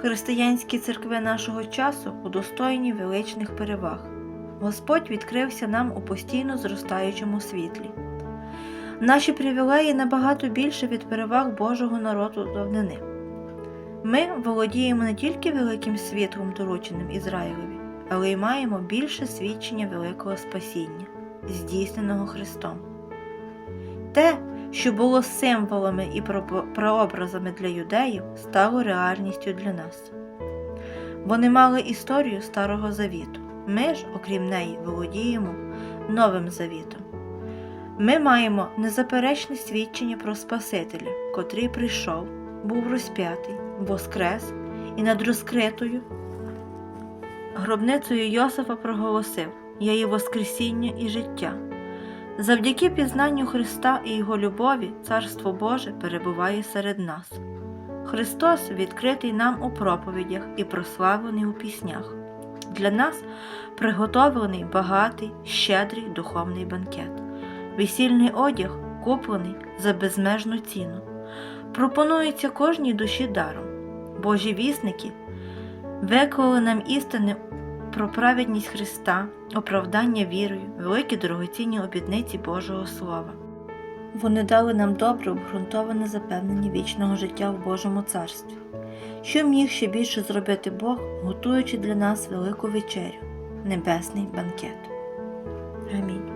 Християнські церкви нашого часу удостоєні величних переваг. Господь відкрився нам у постійно зростаючому світлі. Наші привілеї набагато більше від переваг Божого народу давнини. Ми володіємо не тільки великим світлом, дорученим Ізраїлеві, але й маємо більше свідчення великого спасіння, здійсненого Христом. Те, що було символами і про- прообразами для юдеїв, стало реальністю для нас. Вони мали історію Старого Завіту. Ми ж, окрім неї, володіємо Новим Завітом. Ми маємо незаперечне свідчення про Спасителя, котрий прийшов, був розп'ятий, воскрес і над розкритою гробницею Йосифа проголосив Я є Воскресіння і життя. Завдяки пізнанню Христа і Його любові Царство Боже перебуває серед нас. Христос відкритий нам у проповідях і прославлений у піснях. Для нас приготовлений багатий, щедрий духовний банкет, весільний одяг куплений за безмежну ціну. Пропонується кожній душі даром. Божі вісники виклали нам істини про праведність Христа, оправдання вірою, великі дорогоцінні обідниці Божого Слова. Вони дали нам добре обґрунтоване запевнення вічного життя в Божому царстві. Що міг ще більше зробити Бог, готуючи для нас велику вечерю, небесний банкет. Амінь.